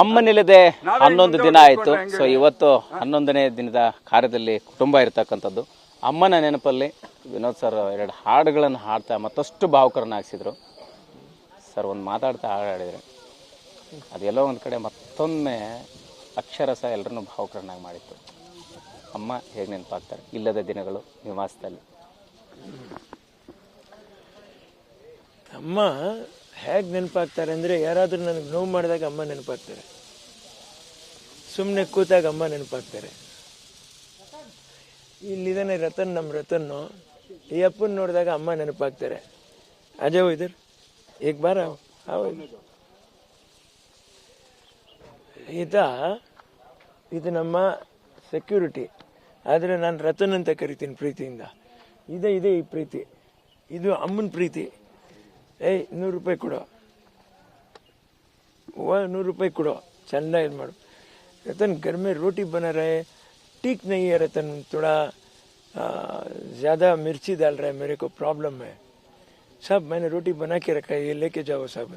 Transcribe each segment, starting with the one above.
ಅಮ್ಮನಿಲ್ಲದೆ ಹನ್ನೊಂದು ದಿನ ಆಯಿತು. ಸೊ ಇವತ್ತು ಹನ್ನೊಂದನೇ ದಿನದ ಕಾರ್ಯದಲ್ಲಿ ಕುಟುಂಬ ಇರತಕ್ಕಂಥದ್ದು. ಅಮ್ಮನ ನೆನಪಲ್ಲಿ ವಿನೋದ್ ಸರ್ ಎರಡು ಹಾಡುಗಳನ್ನು ಹಾಡ್ತಾ ಮತ್ತಷ್ಟು ಭಾವುಕರನ್ನಾಗಿಸಿದ್ರು. ಸರ್ ಒಂದು ಮಾತಾಡ್ತಾ ಹಾಡು ಹಾಡಿದ್ರೆ ಅದೆಲ್ಲೋ ಒಂದು ಕಡೆ ಮತ್ತೊಮ್ಮೆ ಅಕ್ಷರಸ ಎಲ್ಲರನ್ನೂ ಭಾವುಕರನ್ನಾಗಿ ಮಾಡಿತ್ತು. ಅಮ್ಮ ಹೇಗೆ ನೆನಪಾಗ್ತಾರೆ? ಇಲ್ಲದ ದಿನಗಳು ನಿವಾಸದಲ್ಲಿ. ಅಮ್ಮ ಹೇಗೆ ನೆನಪಾಗ್ತಾರೆ ಅಂದರೆ ಯಾರಾದರೂ ನನಗೆ ನೋವು ಮಾಡಿದಾಗ ಅಮ್ಮ ನೆನಪಾಗ್ತಾರೆ. ಸುಮ್ಮನೆ ಕೂತಾಗ ಅಮ್ಮ ನೆನಪಾಗ್ತಾರೆ. ಇಲ್ಲಿದ್ದಾನೆ ರತನ್ ನಮ್ಮ ರತನ್ನು. ಈ ಅಪ್ಪನ ನೋಡಿದಾಗ ಅಮ್ಮ ನೆನಪಾಗ್ತಾರೆ. ಅಜಯ್ ಇದ್ರ? ಈಗ ಬಾರ ಈತ ಇದು ನಮ್ಮ ಸೆಕ್ಯೂರಿಟಿ ಆದರೆ ನಾನು ರತನ್ ಅಂತ ಕರಿತೀನಿ ಪ್ರೀತಿಯಿಂದ. ಇದೆ, ಇದೇ ಈ ಪ್ರೀತಿ. ಇದು ಅಮ್ಮನ ಪ್ರೀತಿ. ಏಯ್ ನೂರು ರೂಪಾಯಿ ಕೊಡು ವ ನೂರು ರೂಪಾಯಿ ಕೊಡು ಚೆನ್ನಾಗಿ ಇದು ಮಾಡು रतन घर में रोटी बना रहे ठीक नहीं है रतन थोड़ा आ, ज़्यादा मिर्ची डाल रहा है मेरे को प्रॉब्लम है सब मैंने रोटी बना के रखा है ये लेके जाओ सब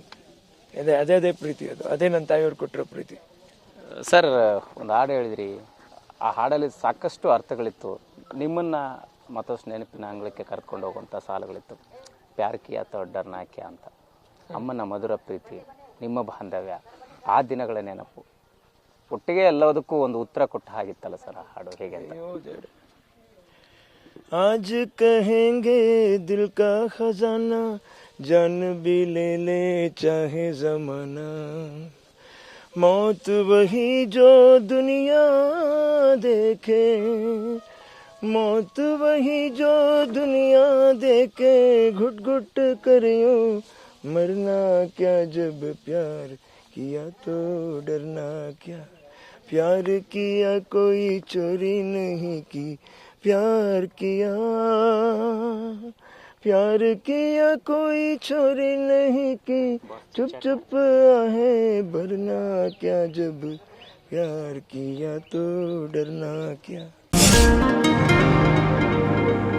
ಅದೇ ಅದೇ ಅದೇ ಪ್ರೀತಿ ಅದು ಅದೇ ನನ್ನ ತಾಯಿಯವ್ರು ಕೊಟ್ಟಿರೋ ಪ್ರೀತಿ ಸರ್ ಒಂದು ಹಾಡು ಹೇಳಿದ್ರಿ ಆ ಹಾಡಲ್ಲಿ ಸಾಕಷ್ಟು ಅರ್ಥಗಳಿತ್ತು ನಿಮ್ಮನ್ನ ಮತ್ತಷ್ಟು ನೆನಪಿನ ಅಂಗಳಕ್ಕೆ ಕರ್ಕೊಂಡು ಹೋಗುವಂಥ ಸಾಲುಗಳಿತ್ತು ಪ್ಯಾರ್ಕಿಯ ತೊಡ್ಡರ್ನಾಕ್ಯ ಅಂತ ಅಮ್ಮನ ಮಧುರ ಪ್ರೀತಿ ನಿಮ್ಮ ಬಾಂಧವ್ಯ ಆ ದಿನಗಳ ನೆನಪು ಒಟ್ಟಿಗೆ ಎಲ್ಲದಕ್ಕೂ ಒಂದು ಉತ್ತರ ಕೊಟ್ಟ ಹಾಗಿತ್ತಲ್ಲ ಸರ್ ಆ ಹಾಡು ಹೇಗೆ ಅಂತ आज कहेंगे दिल का खजाना जान भी ले ले चाहे जमाना मौत वही जो दुनिया देखे मौत वही जो दुनिया देखे घुट घुट करियो। मरना क्या जब प्यार किया तो डरना क्या? प्यार किया कोई चोरी नहीं की, प्यार किया। प्यार किया कोई चोरी नहीं की, चुप चुप आहे, भरना क्या जब प्यार किया तो डरना क्या? thank you.